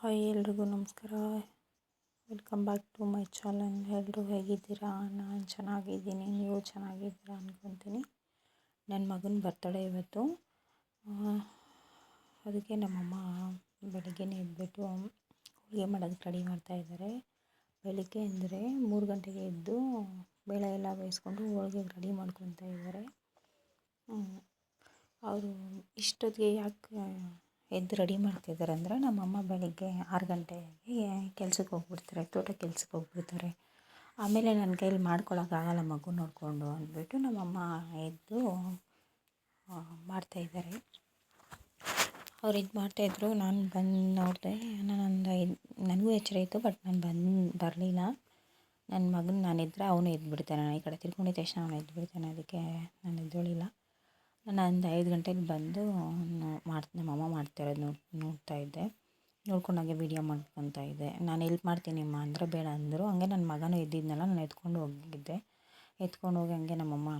Hi ಎಲ್ರಿಗೂ ನಮಸ್ಕಾರ. Welcome back to my channel ಎಲ್ಲರೂ ಹೇಗಿದ್ದೀರಾ? ನಾನು ಚೆನ್ನಾಗಿದ್ದೀನಿ. ನೀವು ಚೆನ್ನಾಗಿದ್ದೀರಾ ಅಂದ್ಕೊತೀನಿ ನನ್ನ ಮಗನ ಬರ್ತಡೇ ಇವತ್ತು. ಅದಕ್ಕೆ ನಮ್ಮಮ್ಮ ಬೆಳಗ್ಗೆನೇ ಎದ್ಬಿಟ್ಟು ಹೋಳಿಗೆ ಮಾಡೋದಕ್ಕೆ ರೆಡಿ ಮಾಡ್ತಾಯಿದ್ದಾರೆ ಬೆಳಿಗ್ಗೆ ಅಂದರೆ ಮೂರು ಗಂಟೆಗೆ ಎದ್ದು ಬೇಳೆ ಎಲ್ಲ ಬೇಯಿಸ್ಕೊಂಡು ಹೋಳಿಗೆ ರೆಡಿ ಮಾಡ್ಕೊತಾ ಇದ್ದಾರೆ ಅವರು ಇಷ್ಟೊತ್ತಿಗೆ ಯಾಕೆ ಎದ್ದು ರೆಡಿ ಮಾಡ್ತಿದ್ದಾರೆ ಅಂದರೆ ನಮ್ಮಮ್ಮ ಬೆಳಿಗ್ಗೆ ಆರು ಗಂಟೆಗೆ ಕೆಲ್ಸಕ್ಕೆ ಹೋಗ್ಬಿಡ್ತಾರೆ ತೋಟ ಕೆಲ್ಸಕ್ಕೆ ಹೋಗ್ಬಿಡ್ತಾರೆ. ಆಮೇಲೆ ನನ್ನ ಕೈಲಿ ಮಾಡ್ಕೊಳಕ್ಕಾಗಲ್ಲ ಮಗು ನೋಡಿಕೊಂಡು ಅಂದ್ಬಿಟ್ಟು ನಮ್ಮಮ್ಮ ಎದ್ದು ಮಾಡ್ತಾಯಿದ್ದಾರೆ ಅವ್ರು ಇದು ಮಾಡ್ತಾಯಿದ್ರು ನಾನು ಬಂದು ನೋಡಿದೆ ನಾನೊಂದು ಐದು ನನಗೂ ಎಚ್ಚರ ಇತ್ತು, ಬಟ್ ನಾನು ಬಂದು ಬರಲಿಲ್ಲ. ನನ್ನ ಮಗನ ನಾನು ಇದ್ದರೆ ಅವನು ಎದ್ದುಬಿಡ್ತಾನೆ ಈ ಕಡೆ ತಿರ್ಕೊಂಡಿದ್ದ ತಕ್ಷಣ ಅವನು ಎದ್ದುಬಿಡ್ತಾನೆ ಅದಕ್ಕೆ ನಾನು ಎದ್ದೇಳಿಲ್ಲ. ನಾನು ಒಂದು ಐದು ಗಂಟೆಗೆ ಬಂದು ಮಾಡ್ತ ನಮ್ಮ ಅಮ್ಮ ಮಾಡ್ತಿರೋದು ನೋಡ್ ನೋಡ್ತಾ ಇದ್ದೆ. ನೋಡ್ಕೊಂಡು ಹಾಗೆ ವೀಡಿಯೋ ಇದ್ದೆ. ನಾನು ಎಲ್ಪ್ ಮಾಡ್ತೀನಿ ಅಮ್ಮ ಅಂದರೆ ಬೇಡ ಅಂದರು. ಹಂಗೆ ನನ್ನ ಮಗನೂ ಎದ್ದಿದ್ನಲ್ಲ, ನಾನು ಎತ್ಕೊಂಡು ಹೋಗಿದ್ದೆ. ಎತ್ಕೊಂಡು ಹೋಗಿ ಹಂಗೆ ನಮ್ಮಮ್ಮ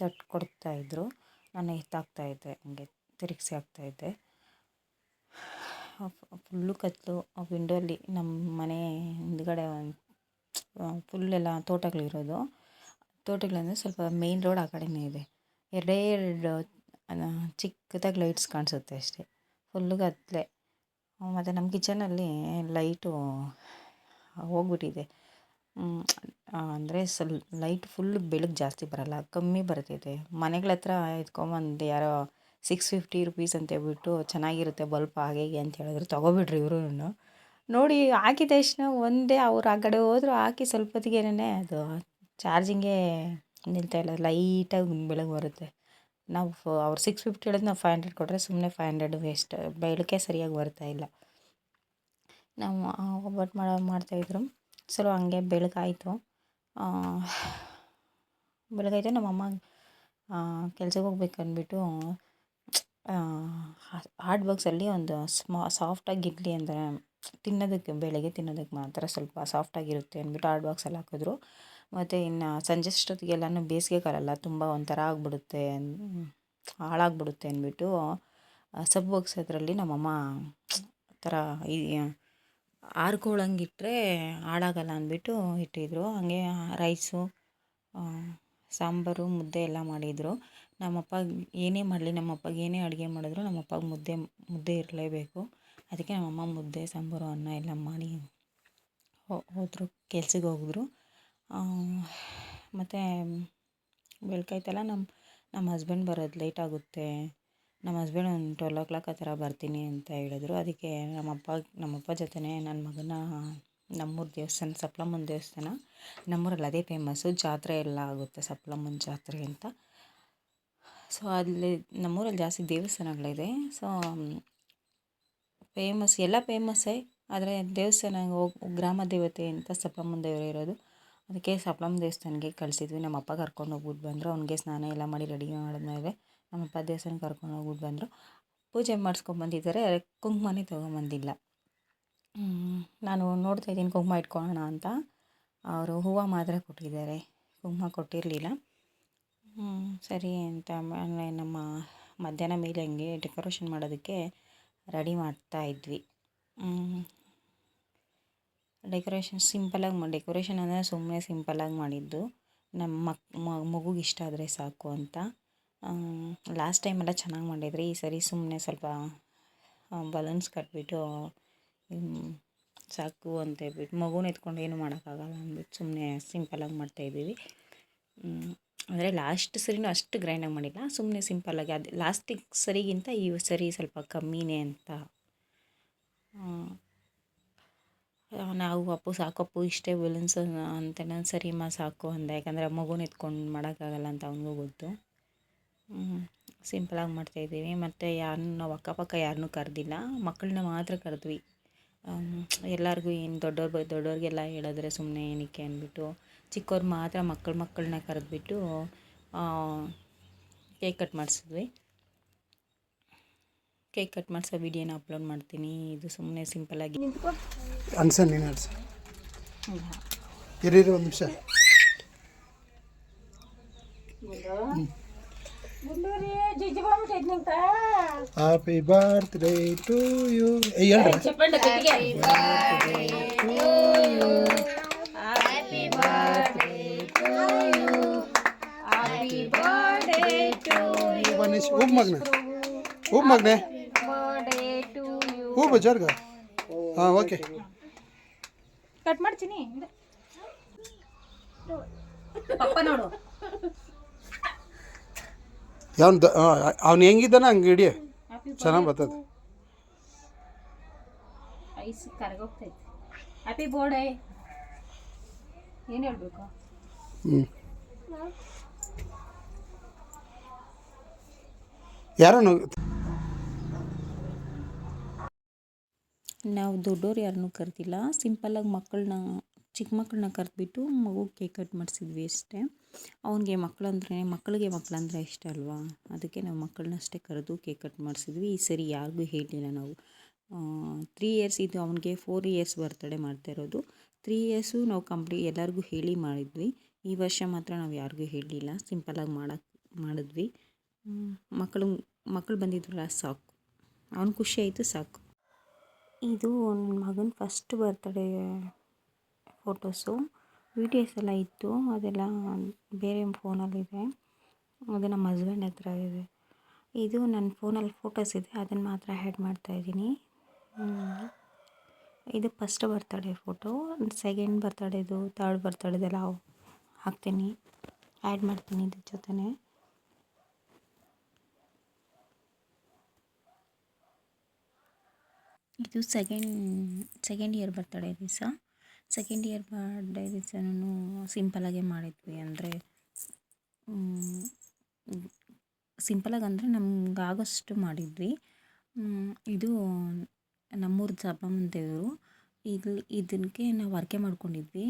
ತಟ್ಕೊಡ್ತಾ ಕೊಡ್ತಾಯಿದ್ರು ನಾನು ಎತ್ತಾಕ್ತಾ ಇದ್ದೆ, ಹಂಗೆ ತಿರುಗಿಸಿ ಹಾಕ್ತಾಯಿದ್ದೆ ಫುಲ್ಲು ಕತ್ತಲು ವಿಂಡೋಲ್ಲಿ ನಮ್ಮ ಮನೆ ಹಿಂದ್ಗಡೆ ಫುಲ್ಲೆಲ್ಲ ತೋಟಗಳಿರೋದು. ತೋಟಗಳಂದರೆ ಸ್ವಲ್ಪ ಮೇಯ್ನ್ ರೋಡ್ ಆ ಕಡೆನೇ ಇದೆ. ಎರಡೇ ಎರಡು ಚಿಕ್ಕದಾಗಿ ಲೈಟ್ಸ್ ಕಾಣಿಸುತ್ತೆ ಅಷ್ಟೇ. ಫುಲ್ಲು ಕತ್ತಲೆ ಮತ್ತು ನಮ್ಮ ಕಿಚನಲ್ಲಿ ಲೈಟು ಹೋಗ್ಬಿಟ್ಟಿದೆ. ಅಂದರೆ ಸ್ವಲ್ ಲೈಟ್ ಫುಲ್ ಬೆಳಕು ಜಾಸ್ತಿ ಬರಲ್ಲ, ಕಮ್ಮಿ ಬರ್ತಿದೆ ಮನೆಗಳ ಹತ್ರ ಎತ್ಕೊಂಬಂದು ಯಾರೋ ಸಿಕ್ಸ್ ಫಿಫ್ಟಿ ರುಪೀಸ್ ಅಂತ ಹೇಳ್ಬಿಟ್ಟು ಚೆನ್ನಾಗಿರುತ್ತೆ ಬಲ್ಪ್ ಹಾಗೆ ಹೀಗೆ ಅಂತ ಹೇಳಿದ್ರು. ತೊಗೊಬಿಟ್ರು ಇವ್ರೂ ನೋಡಿ, ಹಾಕಿದ ತಕ್ಷಣ ಒಂದೇ ಅವ್ರು ಆ ಕಡೆ ಹೋದ್ರು, ಹಾಕಿ ಸ್ವಲ್ಪ ಹೊತ್ತಿಗೆನೇ ಅದು ಚಾರ್ಜಿಂಗೇ ನಿಲ್ತಾ ಇಲ್ಲ ಲೈಟಾಗಿ ಬೆಳಕು ಬರುತ್ತೆ. ನಾವು ಫ, ಅವ್ರು ಸಿಕ್ಸ್ ಫಿಫ್ಟಿ ಹೇಳಿದ್ರೆ ನಾವು ಫೈವ್ ಹಂಡ್ರೆಡ್ ಕೊಟ್ಟರೆ ಸುಮ್ಮನೆ ಫೈವ್ ಹಂಡ್ರೆಡ್ ವೇಸ್ಟ್ ಬೆಳಕೇ ಸರಿಯಾಗಿ ಬರ್ತಾ ಇಲ್ಲ. ನಾವು ಒಬ್ಬಟ್ಟು ಮಾಡೋ ಮಾಡ್ತಾಯಿದ್ರು ಸೊ, ಹಂಗೆ ಬೆಳಗಾಯಿತು ಬೆಳಗಾಯಿತು ನಮ್ಮಮ್ಮ ಕೆಲ್ಸಕ್ಕೆ ಹೋಗ್ಬೇಕು ಅಂದ್ಬಿಟ್ಟು ಹಾಟ್ ಬಾಕ್ಸಲ್ಲಿ ಒಂದು ಸ್ಮಾ ಸಾಫ್ಟಾಗಿ ಇರಲಿ ಅಂದರೆ ತಿನ್ನೋದಕ್ಕೆ ಬೆಳಗ್ಗೆ ತಿನ್ನೋದಕ್ಕೆ ಮಾತ್ರ ಸ್ವಲ್ಪ ಸಾಫ್ಟಾಗಿರುತ್ತೆ ಅಂದ್ಬಿಟ್ಟು ಹಾಟ್ ಬಾಕ್ಸಲ್ಲಿ ಹಾಕಿದ್ರು. ಮತ್ತು ಇನ್ನು ಸಂಜೆ ಅಷ್ಟೊತ್ತಿಗೆಲ್ಲನೂ ಬೇಸಿಗೆ ಕಾಲಲ್ಲ ತುಂಬ ಒಂಥರ ಆಗಿಬಿಡುತ್ತೆ ಹಾಳಾಗ್ಬಿಡುತ್ತೆ ಅಂದ್ಬಿಟ್ಟು ಸಬ್ ಒಗ್ಸೋದ್ರಲ್ಲಿ ನಮ್ಮಮ್ಮ ಥರ ಈ ಆರ್ಕೊಳಂಗೆ ಇಟ್ಟರೆ ಹಾಳಾಗಲ್ಲ ಅಂದ್ಬಿಟ್ಟು ಇಟ್ಟಿದ್ರು. ಹಾಗೆ ರೈಸು ಸಾಂಬಾರು, ಮುದ್ದೆ ಎಲ್ಲ ಮಾಡಿದರು. ನಮ್ಮಪ್ಪ ಏನೇ ಮಾಡಲಿ, ನಮ್ಮಪ್ಪಗೆ ಏನೇ ಅಡುಗೆ ಮಾಡಿದ್ರು ನಮ್ಮಪ್ಪಗೆ ಮುದ್ದೆ ಮುದ್ದೆ ಇರಲೇಬೇಕು. ಅದಕ್ಕೆ ನಮ್ಮಮ್ಮ ಮುದ್ದೆ, ಸಾಂಬಾರು, ಅನ್ನ ಎಲ್ಲ ಮಾಡಿ ಹೋದರು ಕೆಲ್ಸಕ್ಕೆ ಹೋಗಿದ್ರು. ಮತ್ತು ಬೆಳಕಾಯ್ತಲ್ಲ ನಮ್ಮ ನಮ್ಮ ಹಸ್ಬೆಂಡ್ ಬರೋದು ಲೇಟ್ ಆಗುತ್ತೆ. ನಮ್ಮ ಹಸ್ಬೆಂಡ್ ಒಂದು ಟ್ವೆಲ್ ಓ ಕ್ಲಾಕ್ ಆ ಥರ ಬರ್ತೀನಿ ಅಂತ ಹೇಳಿದ್ರು. ಅದಕ್ಕೆ ನಮ್ಮಪ್ಪ ನಮ್ಮಪ್ಪ ಜೊತೆನೇ ನನ್ನ ಮಗನ ನಮ್ಮೂರು ದೇವಸ್ಥಾನ, ಸಪ್ಲಮ್ಮನ ದೇವಸ್ಥಾನ ನಮ್ಮೂರಲ್ಲಿ ಅದೇ ಫೇಮಸ್ಸು ಜಾತ್ರೆ ಎಲ್ಲ ಆಗುತ್ತೆ, ಸಪ್ಲಮ್ಮನ ಜಾತ್ರೆ ಅಂತ. ಸೊ ಅಲ್ಲಿ ನಮ್ಮೂರಲ್ಲಿ ಜಾಸ್ತಿ ದೇವಸ್ಥಾನಗಳಿದೆ. ಸೊ ಫೇಮಸ್ ಎಲ್ಲ ಫೇಮಸ್ಸೇ ಆದರೆ ದೇವಸ್ಥಾನ ಹೋಗಿ, ಗ್ರಾಮ ದೇವತೆ ಅಂತ ಸಪ್ಲಮ್ಮನ ದೇವರು ಇರೋದು. ಅದಕ್ಕೆ ಸಪ್ಲಮ್ಮ ದೇವಸ್ಥಾನಕ್ಕೆ ಕಳಿಸಿದ್ವಿ. ನಮ್ಮಪ್ಪ ಕರ್ಕೊಂಡು ಹೋಗ್ಬಿಟ್ಟು ಬಂದರು. ಅವ್ನಿಗೆ ಸ್ನಾನ ಎಲ್ಲ ಮಾಡಿ ರೆಡಿ ಮಾಡಿದ್ಮೇಲೆ ನಮ್ಮಪ್ಪ ದೇವಸ್ಥಾನಕ್ಕೆ ಕರ್ಕೊಂಡು ಹೋಗ್ಬಿಟ್ಟು ಬಂದರು. ಪೂಜೆ ಮಾಡಿಸ್ಕೊಂಬಂದಿದ್ದಾರೆ ಕುಂಕುಮನೇ ತೊಗೊಂಬಂದಿಲ್ಲ. ನಾನು ನೋಡ್ತಾ ಇದ್ದೀನಿ ಕುಂಕುಮ ಇಟ್ಕೊಳ್ಳೋಣ ಅಂತ. ಅವರು ಹೂವು ಮಾತ್ರ ಕೊಟ್ಟಿದ್ದಾರೆ. ಕುಂಕುಮ ಕೊಟ್ಟಿರಲಿಲ್ಲ. ಸರಿ ಅಂತ ನಮ್ಮ ಮಧ್ಯಾಹ್ನ ಮೇಲೆ ಹಂಗೆ ಡೆಕೋರೇಷನ್ ಮಾಡೋದಕ್ಕೆ ರೆಡಿ ಮಾಡ್ತಾ ಇದ್ವಿ. ಡೆಕೋರೇಷನ್ ಸಿಂಪಲಾಗಿ ಡೆಕೋರೇಷನ್ ಅಂದರೆ ಸುಮ್ಮನೆ ಸಿಂಪಲಾಗಿ ಮಾಡಿದ್ದು. ನಮ್ಮ ಮಕ್ ಮಗುಗೆ ಇಷ್ಟ ಆದರೆ ಸಾಕು ಅಂತ. ಲಾಸ್ಟ್ ಟೈಮೆಲ್ಲ ಚೆನ್ನಾಗಿ ಮಾಡಿದ್ರಿ. ಈ ಸರಿ ಸುಮ್ಮನೆ ಸ್ವಲ್ಪ ಬಲೂನ್ಸ್ ಕಟ್ಬಿಟ್ಟು ಸಾಕು ಅಂತ ಹೇಳ್ಬಿಟ್ಟು ಮಗುನ ಎತ್ಕೊಂಡು ಏನು ಮಾಡೋಕ್ಕಾಗಲ್ಲ ಅಂದ್ಬಿಟ್ಟು ಸುಮ್ಮನೆ ಸಿಂಪಲಾಗಿ ಮಾಡ್ತಾಯಿದ್ದೀವಿ ಅಂದರೆ ಲಾಸ್ಟ್ ಸರಿನೂ ಅಷ್ಟು ಗ್ರ್ಯಾಂಡಾಗಿ ಮಾಡಿಲ್ಲ. ಸುಮ್ಮನೆ ಸಿಂಪಲ್ಲಾಗಿ ಅದು ಲಾಸ್ಟಿಗೆ ಸರಿಗಿಂತ ಈ ಸರಿ ಸ್ವಲ್ಪ ಕಮ್ಮಿನೇ ಅಂತ. ನಾವು ಅಪ್ಪು ಸಾಕಪ್ಪು ಇಷ್ಟೇ ಬಲೂನ್ಸ್ ಅಂತ ನಾನು ಸಾಕು ಅಂದೆ. ಯಾಕಂದರೆ ಮಗುನ ಎತ್ಕೊಂಡು ಮಾಡೋಕ್ಕಾಗಲ್ಲ ಅಂತ ಅವನಿಗೂ ಗೊತ್ತು. ಸಿಂಪಲಾಗಿ ಮಾಡ್ತಾಯಿದ್ದೀವಿ ಮತ್ತು ಯಾರನ್ನೂ ನಾವು ಅಕ್ಕಪಕ್ಕ ಯಾರನ್ನೂ ಕರೆದಿಲ್ಲ. ಮಕ್ಕಳನ್ನ ಮಾತ್ರ ಕರೆದ್ವಿ. ಎಲ್ಲರಿಗೂ ಏನು ದೊಡ್ಡವ್ರು ದೊಡ್ಡವ್ರಿಗೆಲ್ಲ ಹೇಳಿದ್ರೆ ಸುಮ್ಮನೆ ಏನಕ್ಕೆ ಅಂದ್ಬಿಟ್ಟು ಚಿಕ್ಕವ್ರು ಮಾತ್ರ ಮಕ್ಕಳು ಮಕ್ಕಳನ್ನ ಕರೆದ್ಬಿಟ್ಟು ಕೇಕ್ ಕಟ್ ಮಾಡಿಸಿದ್ವಿ. ಕೇಕ್ ಕಟ್ ಮಾಡಿಸೋ ವಿಡಿಯೋನ ಅಪ್ಲೋಡ್ ಮಾಡ್ತೀನಿ? ಇದು ಸುಮ್ಮನೆ ಸಿಂಪಲಾಗಿ ಅನ್ಸ ನೀನು ಅನ್ಸ. ಇರೀರಿ ಒಂದು ನಿಮಿಷ. ಗುಂಡೂರಿ ಜಿಜ್ಜಿ ಬಂದ್ಬಿಟ್ಟೈತಿ ನಿಂತ. ಹ್ಯಾಪಿ ಬರ್ತ್ಡೇ ಟು ಯು ಹೇಳ್ರಿ. ಚಪ್ಪಂಡ ಕಟ್ಟಿಗೆ ಬನ್ನಿಸ್ ಹೂ ಮಗನೆ. ಹೂ ಮಗನೆ. ಹೂ ಬಜಾರ್ಗ? ಹಾಂ ಓಕೆ. ಕಟ್ ಮಾಡ್ತೀನಿ. ಪಪ್ಪ ನೋಡು. ಯಾವ್ದು ಅವ್ನು ಹೆಂಗಿದ್ದಾನ ಹಂಗೆ ಹಿಡಿಯ ಚೆನ್ನಾಗಿ ಬರ್ತದೆ. ಐಸ್ ಕರಗೋಗ್ತೈತಿ. ಹ್ಯಾಪಿ ಬೋರ್ಡೇ ಏನು ಹೇಳ್ಬೇಕು? ಹ್ಞೂ ಯಾರೋ ನಾವು ದೊಡ್ಡೋರು ಯಾರನ್ನೂ ಕರೆದಿಲ್ಲ. ಸಿಂಪಲ್ಲಾಗಿ ಮಕ್ಕಳನ್ನ ಚಿಕ್ಕ ಮಕ್ಕಳನ್ನ ಕರೆದ್ಬಿಟ್ಟು ಮಗು ಕೇಕ್ ಕಟ್ ಮಾಡಿಸಿದ್ವಿ ಅಷ್ಟೇ. ಅವನಿಗೆ ಮಕ್ಕಳಂದ್ರೆ ಮಕ್ಕಳಿಗೆ ಮಕ್ಕಳಂದ್ರೆ ಇಷ್ಟ ಅಲ್ವಾ? ಅದಕ್ಕೆ ನಾವು ಮಕ್ಕಳನ್ನ ಅಷ್ಟೇ ಕರೆದು ಕೇಕ್ ಕಟ್ ಮಾಡಿಸಿದ್ವಿ. ಈ ಸರಿ ಯಾರಿಗೂ ಹೇಳಿಲ್ಲ ನಾವು. ತ್ರೀ ಇಯರ್ಸ್ ಇದು ಅವನಿಗೆ ಫೋರ್ ಇಯರ್ಸ್ ಬರ್ತಡೇ ಮಾಡ್ತಾ ಇರೋದು. ತ್ರೀ ಇಯರ್ಸು ನಾವು ಕಂಪ್ಲೀ, ಎಲ್ಲರಿಗೂ ಹೇಳಿ ಮಾಡಿದ್ವಿ. ಈ ವರ್ಷ ಮಾತ್ರ ನಾವು ಯಾರಿಗೂ ಹೇಳಲಿಲ್ಲ. ಸಿಂಪಲ್ಲಾಗಿ ಮಾಡೋಕ್ಕೆ ಮಾಡಿದ್ವಿ. ಮಕ್ಕಳು ಮಕ್ಕಳು ಬಂದಿದ್ರಲ್ಲ ಸಾಕು. ಅವ್ನು ಖುಷಿ ಆಯಿತು ಸಾಕು. ಇದು ನನ್ನ ಮಗನ ಫಸ್ಟ್ ಬರ್ತಡೇ ಫೋಟೋಸು ವೀಡಿಯೋಸ್ ಎಲ್ಲ ಇತ್ತು. ಅದೆಲ್ಲ ಬೇರೆ ಫೋನಲ್ಲಿದೆ ಅದು ನಮ್ಮ ಹಸ್ಬೆಂಡ್ ಹತ್ರ ಇದೆ. ಇದು ನನ್ನ ಫೋನಲ್ಲಿ ಫೋಟೋಸ್ ಇದೆ. ಅದನ್ನು ಮಾತ್ರ ಆ್ಯಡ್ ಮಾಡ್ತಾಯಿದ್ದೀನಿ ಇದು ಫಸ್ಟ್ ಬರ್ತಡೇ ಫೋಟೋ ಸೆಕೆಂಡ್ ಬರ್ತಡೇದು ತರ್ಡ್ ಬರ್ತಡೇದೆಲ್ಲ ಹಾಕ್ತೀನಿ. ಆ್ಯಡ್ ಮಾಡ್ತೀನಿ ಇದ್ರ ಜೊತೆನೇ. ಇದು ಸೆಕೆಂಡ್ ಸೆಕೆಂಡ್ ಇಯರ್ ಬರ್ತಡೇ ದಿವಸ. ಸೆಕೆಂಡ್ ಇಯರ್ ಬರ್ಡೇ ದಿವಸ ನಾನು ಸಿಂಪಲಾಗೆ ಮಾಡಿದ್ವಿ ಅಂದರೆ ಸಿಂಪಲಾಗಿ ಅಂದರೆ ನಮ್ಗೆ ಆಗೋಷ್ಟು ಮಾಡಿದ್ವಿ ಇದು ನಮ್ಮೂರ ಸಬ್ಬಮ್ಮನ ದೇವರು. ಇಲ್ಲಿ ಇದಕ್ಕೆ ನಾವು ಹರಕೆ ಮಾಡ್ಕೊಂಡಿದ್ವಿ.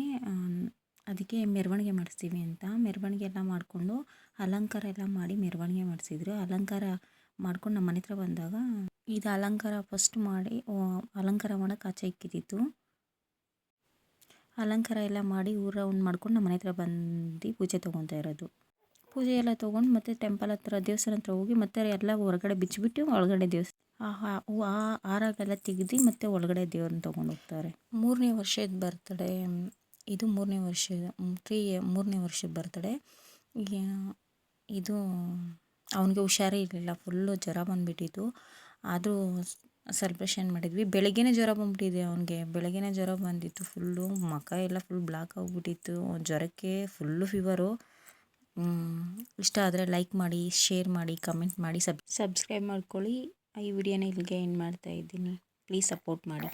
ಅದಕ್ಕೆ ಮೆರವಣಿಗೆ ಮಾಡಿಸ್ತೀವಿ ಅಂತ. ಮೆರವಣಿಗೆ ಎಲ್ಲ ಮಾಡಿಕೊಂಡು ಅಲಂಕಾರ ಎಲ್ಲ ಮಾಡಿ ಮೆರವಣಿಗೆ ಮಾಡಿಸಿದ್ರು. ಅಲಂಕಾರ ಮಾಡ್ಕೊಂಡು ನಮ್ಮ ಮನೆ ಹತ್ರ ಬಂದಾಗ ಇದು ಅಲಂಕಾರ ಫಸ್ಟ್ ಮಾಡಿ ಅಲಂಕಾರ ಮಾಡೋಕೆ ಆಚೆ ಇಕ್ಕಿದ್ದಿತ್ತು ಅಲಂಕಾರ ಎಲ್ಲ ಮಾಡಿ ಊರ ರೌಂಡ್ ಮಾಡ್ಕೊಂಡು ನಮ್ಮ ಮನೆ ಹತ್ರ ಬಂದು ಪೂಜೆ ತೊಗೊತಾ ಇರೋದು. ಪೂಜೆ ಎಲ್ಲ ತೊಗೊಂಡು ಮತ್ತೆ ಟೆಂಪಲ್ ಹತ್ರ, ದೇವಸ್ಥಾನ ಹತ್ರ ಹೋಗಿ ಮತ್ತೆ ಎಲ್ಲ ಹೊರಗಡೆ ಬಿಚ್ಚಿಬಿಟ್ಟು ಒಳಗಡೆ ದೇವಸ್ಥಾನ ಆ ಆರಾಗೆಲ್ಲ ತೆಗೆದು ಮತ್ತೆ ಒಳಗಡೆ ದೇವ್ರನ್ನ ತೊಗೊಂಡು ಹೋಗ್ತಾರೆ. ಮೂರನೇ ವರ್ಷದ ಬರ್ತಡೇ ಇದು ಮೂರನೇ ವರ್ಷದ ತ್ರೀ ಮೂರನೇ ವರ್ಷದ ಬರ್ತಡೇ ಇದು, ಅವನಿಗೆ ಹುಷಾರೇ ಇರಲಿಲ್ಲ ಫುಲ್ಲು ಜ್ವರ ಬಂದುಬಿಟ್ಟಿತ್ತು. ಆದರೂ ಸೆಲೆಬ್ರೇಷನ್ ಮಾಡಿದ್ವಿ. ಬೆಳಗ್ಗೆನೇ ಜ್ವರ ಬಂದ್ಬಿಟ್ಟಿದೆ ಅವನಿಗೆ. ಬೆಳಗ್ಗೆನೇ ಜ್ವರ ಬಂದಿತ್ತು ಫುಲ್ಲು ಮುಖ ಎಲ್ಲ ಫುಲ್ ಬ್ಲಾಕ್ ಆಗಿಬಿಟ್ಟಿತ್ತು. ಜ್ವರಕ್ಕೆ ಫುಲ್ಲು ಫೀವರು ಇಷ್ಟ ಆದರೆ ಲೈಕ್ ಮಾಡಿ ಶೇರ್ ಮಾಡಿ ಕಮೆಂಟ್ ಮಾಡಿ ಸಬ್ ಸಬ್ಸ್ಕ್ರೈಬ್ ಮಾಡ್ಕೊಳ್ಳಿ. ಈ ವಿಡಿಯೋನ ಇಲ್ಲಿಗೆ ಎಂಡ್ ಮಾಡ್ತಾ ಇದ್ದೀನಿ. ಪ್ಲೀಸ್ ಸಪೋರ್ಟ್ ಮಾಡಿ.